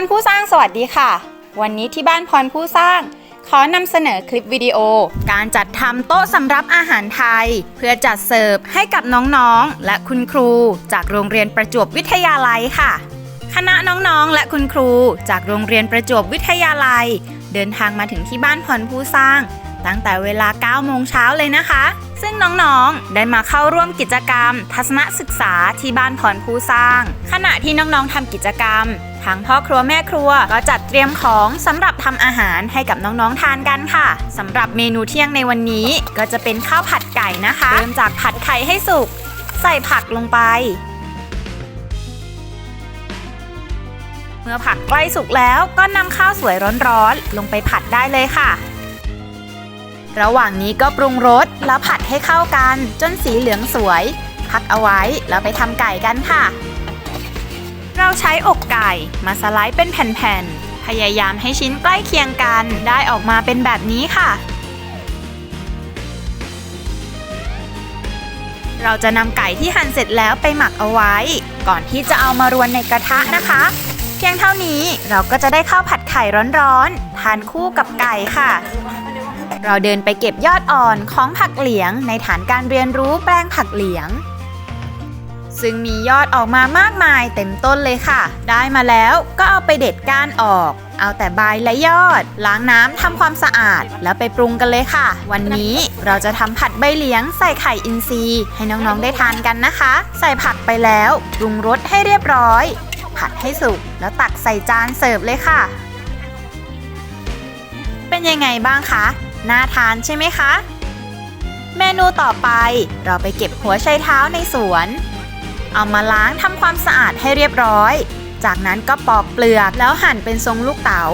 รผู้สร้างสวัสดีค่ะ วันนี้ที่บ้านพรผู้สร้าง ขอนำเสนอคลิปวิดีโอ การจัดทำโต๊ะสำรับอาหารไทย เพื่อจัดเสิร์ฟให้กับน้องๆ และคุณครู จากโรงเรียนประจวบวิทยาลัยค่ะ คณะน้องๆ และคุณครู จากโรงเรียนประจวบวิทยาลัย เดินทางมาถึงที่บ้านพรผู้สร้าง ตั้งแต่เวลา 9 โมงเช้าเลยนะคะ ซึ่งน้องๆ ได้มาเข้าร่วมกิจกรรม ทัศนศึกษาที่บ้านพรผู้สร้าง ขณะที่น้องๆทำกิจกรรมทางพ่อครัวแม่ครัวก็จัดเตรียมของสำหรับทำอาหารให้กับน้องๆทานกันค่ะสำหรับเมนูเที่ยงในวันนี้ก็จะเป็นข้าวผัดไก่นะคะ เริ่มจากผัดไข่ให้สุก ใส่ผักลงไป เมื่อผักใกล้สุกแล้วก็นำข้าวสวยร้อนๆลงไปผัดได้เลยค่ะ ระหว่างนี้ก็ปรุงรสแล้วผัดให้เข้ากัน จนสีเหลืองสวย พักเอาไว้แล้วไปทำไก่กันค่ะ เราใช้อกไก่มาสไลด์เป็นแผ่นๆ พยายามให้ชิ้นใกล้เคียงกันได้ออกมาเป็นแบบนี้ค่ะ เราจะนำไก่ที่หั่นเสร็จแล้วไปหมักเอาไว้ ก่อนที่จะเอามารวนในกระทะนะคะเพียงเท่านี้เราก็จะได้ข้าวผัดไข่ร้อนๆ ทานคู่กับไก่ค่ะ เราเดินไปเก็บยอดอ่อนของผักเหลียงในฐานการเรียนรู้แปลงผักเหลียง ซึ่งมียอดออกมามากมายเต็มต้นเลยค่ะ ได้มาแล้วก็เอาไปเด็ดก้านออก เอาแต่ใบและยอด ล้างน้ำทำความสะอาดแล้วไปปรุงกันเลยค่ะ วันนี้เราจะทำผัดใบเหลียงใส่ไข่อินทรีย์ ให้น้องๆได้ทานกันนะคะ ใส่ผักไปแล้วปรุงรสให้เรียบร้อย ผัดให้สุกแล้วตักใส่จานเสิร์ฟเลยค่ะเป็นยังไงบ้างคะ น่าทานใช่ไหมคะ เมนูต่อไปเราไปเก็บหัวไชเท้าในสวน เอามาล้างทำความสะอาดให้เรียบร้อย จากนั้นก็ปอกเปลือกแล้วหั่นเป็นทรงลูกเต๋า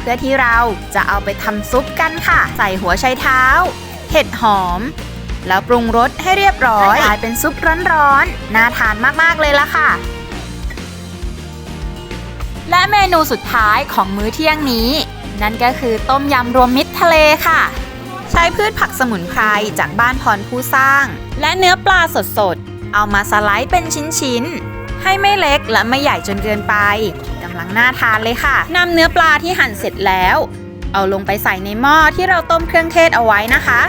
เพื่อที่เราจะเอาไปทำซุปกันค่ะ ใส่หัวไชเท้า เห็ดหอม แล้วปรุงรสให้เรียบร้อยกลายเป็นซุปร้อนๆน่าทานมากๆเลยละค่ะและเมนูสุดท้ายของมื้อเที่ยงนี้ นั่นก็คือต้มยำรวมมิตรทะเลค่ะ ใช้พืชผักสมุนไพรจากบ้านพรผู้สร้าง และเนื้อปลาสดๆ เอามาสไลด์เป็นชิ้นๆ ให้ไม่เล็กและไม่ใหญ่จนเกินไปกำลังน่าทานเลยค่ะนำเนื้อปลาที่หั่นเสร็จแล้ว เอาลงไปใส่ในหม้อที่เราต้มเครื่องเทศเอาไว้นะคะ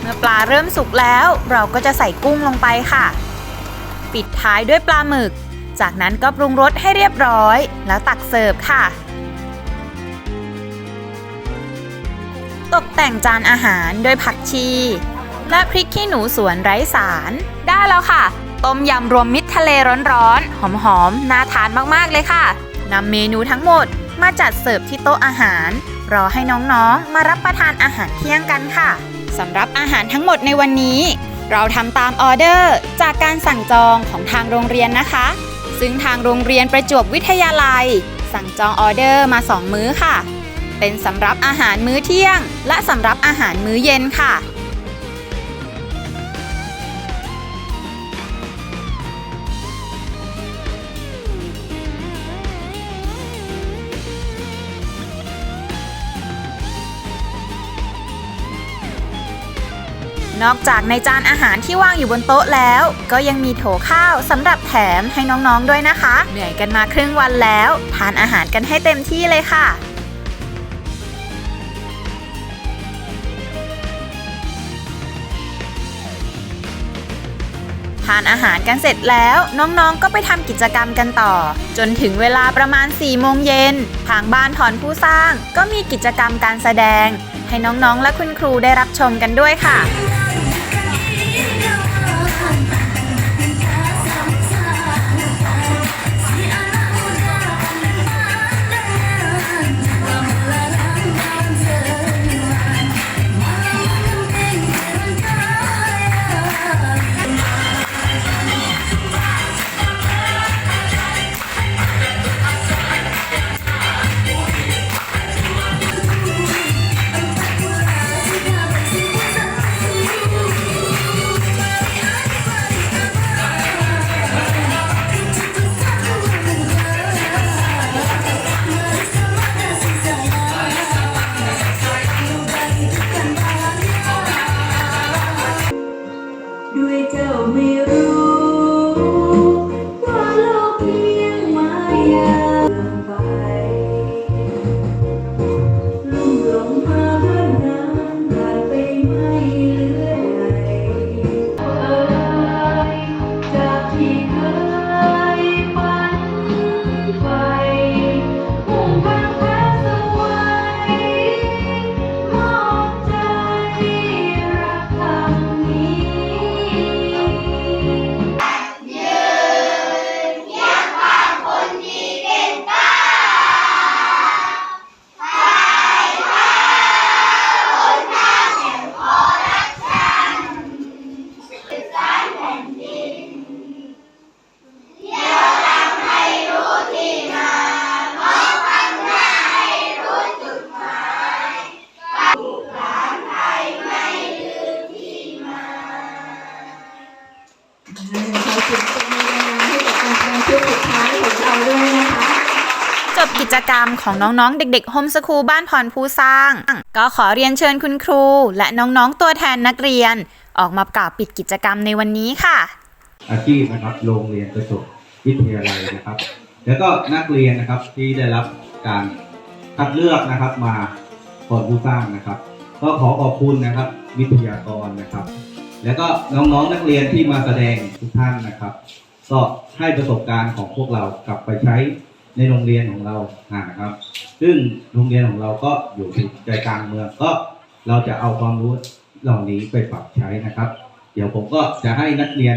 เมื่อปลาเริ่มสุกแล้ว เราก็จะใส่กุ้งลงไปค่ะ ปิดท้ายด้วยปลาหมึก จากนั้นก็ปรุงรสให้เรียบร้อย แล้วตักเสิร์ฟค่ะ ตกแต่งจานอาหารด้วยผักชี และพริกขี้หนูสวนไร้สาร ได้แล้วค่ะ ต้มยำรวมมิตรทะเลร้อนๆ หอมๆ น่าทานมากๆเลยค่ะนำเมนูทั้งหมดมาจัดเสิร์ฟที่โต๊ะอาหาร รอให้น้องๆ มารับประทานอาหารเที่ยงกันค่ะสำหรับอาหารทั้งหมดในวันนี้ เราทำตามออเดอร์จากการสั่งจองของทางโรงเรียนนะคะ ซึ่งทางโรงเรียนประจวบวิทยาลัย สั่งจองออเดอร์มา 2 มื้อค่ะ เป็นสำหรับอาหารมื้อเที่ยง และสำหรับอาหารมื้อเย็นค่ะ นอกจากในจานอาหารที่วางอยู่บนโต๊ะแล้ว ก็ยังมีโถข้าวสำหรับแถมให้น้องๆด้วยนะคะ เหนื่อยกันมาครึ่งวันแล้ว ทานอาหารกันให้เต็มที่เลยค่ะ ทานอาหารกันเสร็จแล้วน้องๆ ก็ไปทำกิจกรรมกันต่อ จนถึงเวลาประมาณ4โมงเย็นทางบ้านถอนผู้สร้าง ก็มีกิจกรรมการแสดง ให้น้องๆ และคุณครูได้รับชมกันด้วยค่ะ กิจกรรมของน้องๆ เด็กๆโฮมสคูลบ้านพรผู้สร้าง ก็ขอเรียนเชิญคุณครู และน้องๆตัวแทนนักเรียน ออกมากล่าวปิดกิจกรรมในวันนี้ค่ะ อาชีพนะครับโรงเรียนประจบวิทยาลัยนะครับ แล้วก็นักเรียนนะครับที่ได้รับการคัดเลือกนะครับมาพรผู้สร้างนะครับ ก็ขอขอบคุณนะครับวิทยากรนะครับ แล้วก็น้องๆนักเรียนที่มาแสดงทุกท่านนะครับ ก็ให้ประสบการณ์ของพวกเรากลับไปใช้ ในโรงเรียนของเรานะครับ ซึ่งโรงเรียนของเราก็อยู่ใจกลางเมืองก็เราจะเอาความรู้เหล่านี้ไปปรับใช้นะครับ เดี๋ยวผมก็จะให้นักเรียน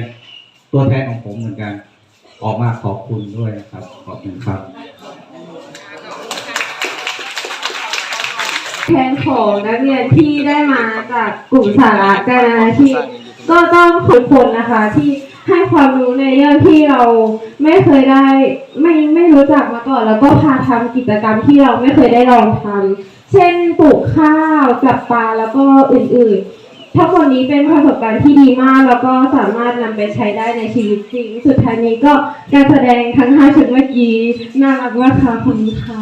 ตัวแทนของผมเหมือนกัน ออกมาขอบคุณด้วยนะครับ ขอบคุณครับแทนของนักเรียนที่ได้มาจากกลุ่มสาระการอาชีพก็ต้องขอบคุณนะคะที่ ให้ความรู้ในเรื่องที่เราไม่เคยได้ไม่ไม่รู้จักมาก่อน แล้วก็พาทำกิจกรรมที่เราไม่เคยได้ลองทำเช่นปลูกข้าวจับปลาแล้วก็อื่นๆ ทั้งหมดนี้เป็นประสบการณ์ที่ดีมาก แล้วก็สามารถนำไปใช้ได้ในชีวิตจริง สุดท้ายนี้ก็การแสดงทั้งห้าชุดเมื่อกี้น่ารักมากค่ะขอบคุณค่ะ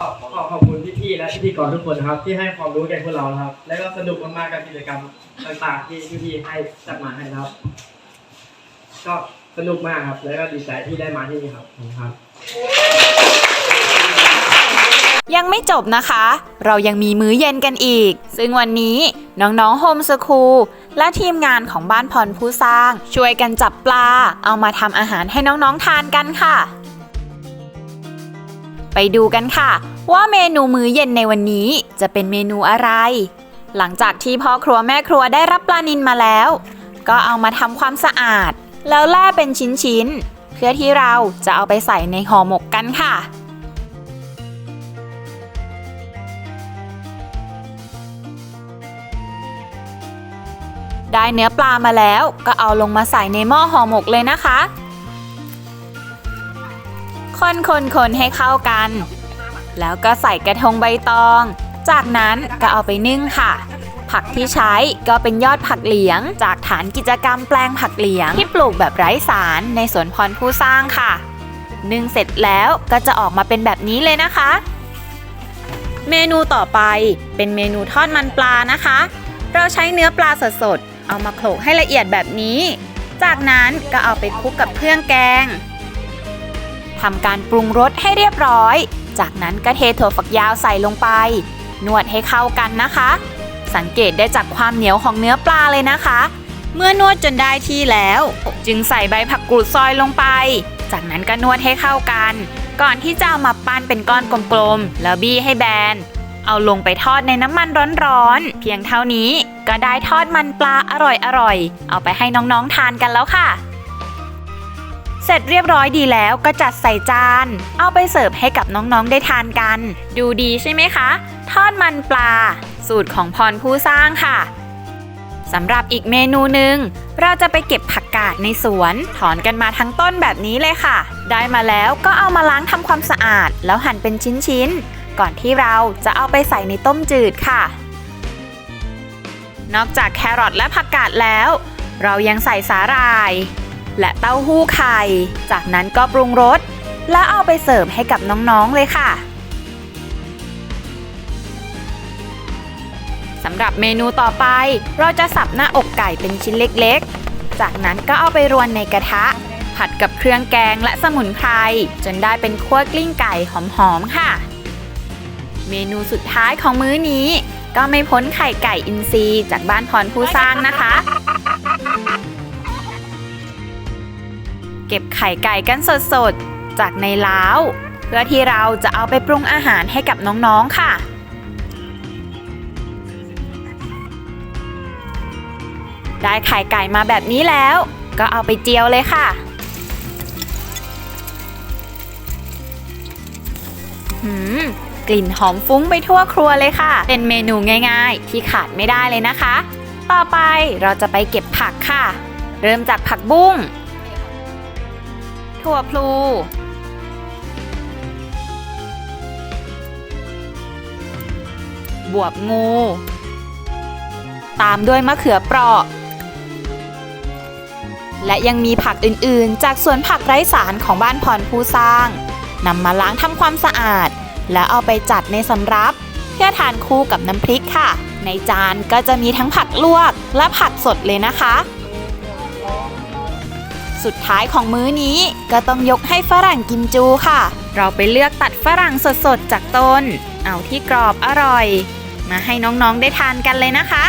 ขอขอขอบคุณพี่ๆและพิธีกรทุกคนนะครับ ที่ให้ความรู้แก่พวกเราครับ และก็สนุกมากๆกับกิจกรรมต่างๆ ที่พี่ๆให้จัดมาให้นะครับ ก็สนุกมากครับ แล้วก็ดีใจที่ได้มาที่นี่ครับขอบคุณครับ ยังไม่จบนะคะ เรายังมีมื้อเย็นกันอีก ซึ่งวันนี้น้องๆโฮมสคูลและทีมงานของบ้านพรผู้สร้าง ช่วยกันจับปลา เอามาทำอาหารให้น้องๆทานกันค่ะ ไปดูกันค่ะ ว่าเมนูมื้อเย็นในวันนี้จะเป็นเมนูอะไร หลังจากที่พ่อครัวแม่ครัวได้รับปลานินมาแล้ว ก็เอามาทำความสะอาด แล้วแล่เป็นชิ้นๆ เพื่อที่เราจะเอาไปใส่ในห่อหมกกันค่ะ ได้เนื้อปลามาแล้วก็เอาลงมาใส่ในหม้อห่อหมกเลยนะคะ คนคนคนให้เข้ากัน แล้วก็ใส่กระทงใบตอง จากนั้นก็เอาไปนึ่งค่ะ ผักที่ใช้ก็เป็นยอดผักเหลียง จากฐานกิจกรรมแปลงผักเหลียง ที่ปลูกแบบไร้สารในสวนพรผู้สร้างค่ะ นึ่งเสร็จแล้วก็จะออกมาเป็นแบบนี้เลยนะคะ เมนูต่อไปเป็นเมนูทอดมันปลานะคะ เราใช้เนื้อปลาสดๆเอามาโขลกให้ละเอียดแบบนี้ จากนั้นก็เอาไปคลุกกับเครื่องแกงทำการปรุงรสให้เรียบร้อย จากนั้นก็เทถั่วฝักยาวใส่ลงไป นวดให้เข้ากันนะคะ สังเกตได้จากความเหนียวของเนื้อปลาเลยนะคะ เมื่อนวดจนได้ที่แล้ว จึงใส่ใบผักกรูดซอยลงไป จากนั้นก็นวดให้เข้ากัน ก่อนที่จะเอามาปั้นเป็นก้อนกลมๆแล้วบี้ให้แบน เอาลงไปทอดในน้ำมันร้อนๆเพียงเท่านี้ก็ได้ทอดมันปลาอร่อยๆเอาไปให้น้องๆทานกันแล้วค่ะเสร็จเรียบร้อยดีแล้วก็จัดใส่จาน เอาไปเสิร์ฟให้กับน้องๆได้ทานกัน ดูดีใช่ไหมคะ ทอดมันปลา สูตรของพรผู้สร้างค่ะสำหรับอีกเมนูหนึ่งเราจะไปเก็บผักกาดในสวน ถอนกันมาทั้งต้นแบบนี้เลยค่ะ ได้มาแล้วก็เอามาล้างทำความสะอาด แล้วหั่นเป็นชิ้นๆ ก่อนที่เราจะเอาไปใส่ในต้มจืดค่ะ นอกจากแครอทและผักกาดแล้ว เรายังใส่สาหร่าย และเต้าหู้ไข่ จากนั้นก็ปรุงรส แล้วเอาไปเสิร์ฟให้กับน้องๆเลยค่ะ สำหรับเมนูต่อไป เราจะสับหน้าอกไก่เป็นชิ้นเล็กๆ จากนั้นก็เอาไปรวนในกระทะ ผัดกับเครื่องแกงและสมุนไพรจนได้เป็นคั่วกลิ้งไก่หอมๆค่ะ เมนูสุดท้ายของมื้อนี้ ก็ไม่พ้นไข่ไก่อินทรีจากบ้านพรผู้สร้างนะคะ เก็บไข่ไก่กันสดๆ จากในล้าว เพื่อที่เราจะเอาไปปรุงอาหารให้กับน้องๆค่ะ ได้ไข่ไก่มาแบบนี้แล้ว ก็เอาไปเจียวเลยค่ะหืมกลิ่นหอมฟุ้งไปทั่วครัวเลยค่ะ เป็นเมนูง่ายๆ ที่ขาดไม่ได้เลยนะคะ ต่อไปเราจะไปเก็บผักค่ะ เริ่มจากผักบุ้ง ถั่วพลู บวบงู ตามด้วยมะเขือเปราะ และยังมีผักอื่นๆ จากสวนผักไร้สารของบ้านพรผู้สร้างนำมาล้างทำความสะอาด แล้วเอาไปจัดในสำรับ เพื่อทานคู่กับน้ำพริกค่ะ ในจานก็จะมีทั้งผักลวกและผักสดเลยนะคะ สุดท้ายของมื้อนี้ก็ต้องยกให้ฝรั่งกิมจูค่ะ เราไปเลือกตัดฝรั่งสดๆจากต้น เอาที่กรอบอร่อย มาให้น้องๆได้ทานกันเลยนะคะ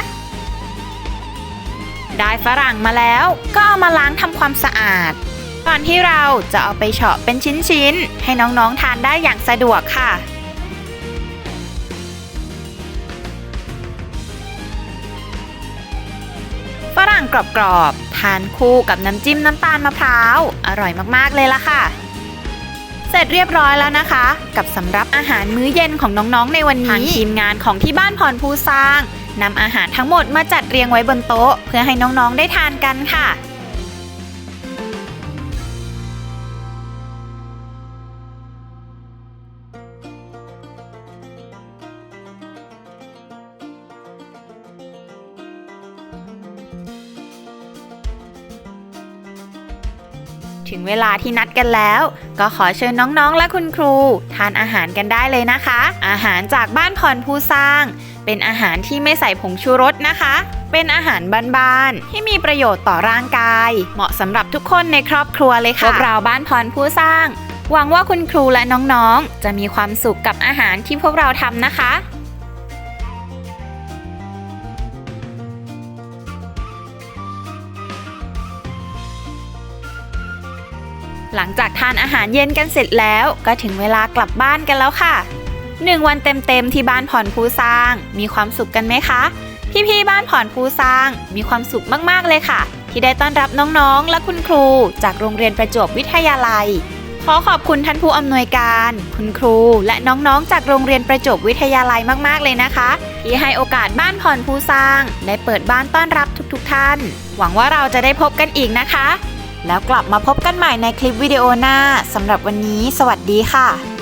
ได้ฝรั่งมาแล้ว ก็เอามาล้างทำความสะอาด ก่อนที่เราจะเอาไปเฉาะเป็นชิ้นๆ ให้น้องๆทานได้อย่างสะดวกค่ะฝรั่งกรอบๆ ทานคู่กับน้ำจิ้มน้ำตาลมะพร้าว อร่อยมากๆเลยล่ะค่ะ เสร็จเรียบร้อยแล้วนะคะ กับสำรับอาหารมื้อเย็นของน้องๆในวันนี้ทางทีมงานของที่บ้านพรภูสร้าง นำอาหารทั้งหมดมาจัดเรียงไว้บนโต๊ะ เพื่อให้น้องๆได้ทานกันค่ะ ถึงเวลาที่นัดกันแล้ว ก็ขอเชิญน้องๆและคุณครู ทานอาหารกันได้เลยนะคะ อาหารจากบ้านพรผู้สร้าง เป็นอาหารที่ไม่ใส่ผงชูรสนะคะ เป็นอาหารบ้านๆที่มีประโยชน์ต่อร่างกาย เหมาะสำหรับทุกคนในครอบครัวเลยค่ะพวกเราบ้านพรผู้สร้าง หวังว่าคุณครูและน้องๆ จะมีความสุขกับอาหารที่พวกเราทำนะคะหลังจากทานอาหารเย็นกันเสร็จแล้วก็ถึงเวลากลับบ้านกันแล้วค่ะ หนึ่งวันเต็มๆที่บ้านผ่อนผู้สร้าง มีความสุขกันไหมคะ พี่ๆบ้านผ่อนผู้สร้าง มีความสุขมากๆเลยค่ะ ที่ได้ต้อนรับน้องๆ และคุณครู จากโรงเรียนประจวบวิทยาลัย ขอขอบคุณท่านผู้อำนวยการ คุณครู และน้องๆ จากโรงเรียนประจวบวิทยาลัยมากๆเลยนะคะ ที่ให้โอกาสบ้านผ่อนผู้สร้าง ได้เปิดบ้านต้อนรับทุก ๆ ท่าน หวังว่าเราจะได้พบกันอีกนะคะ แล้วกลับมาพบกันใหม่ในคลิปวิดีโอหน้าสำหรับวันนี้ สวัสดีค่ะ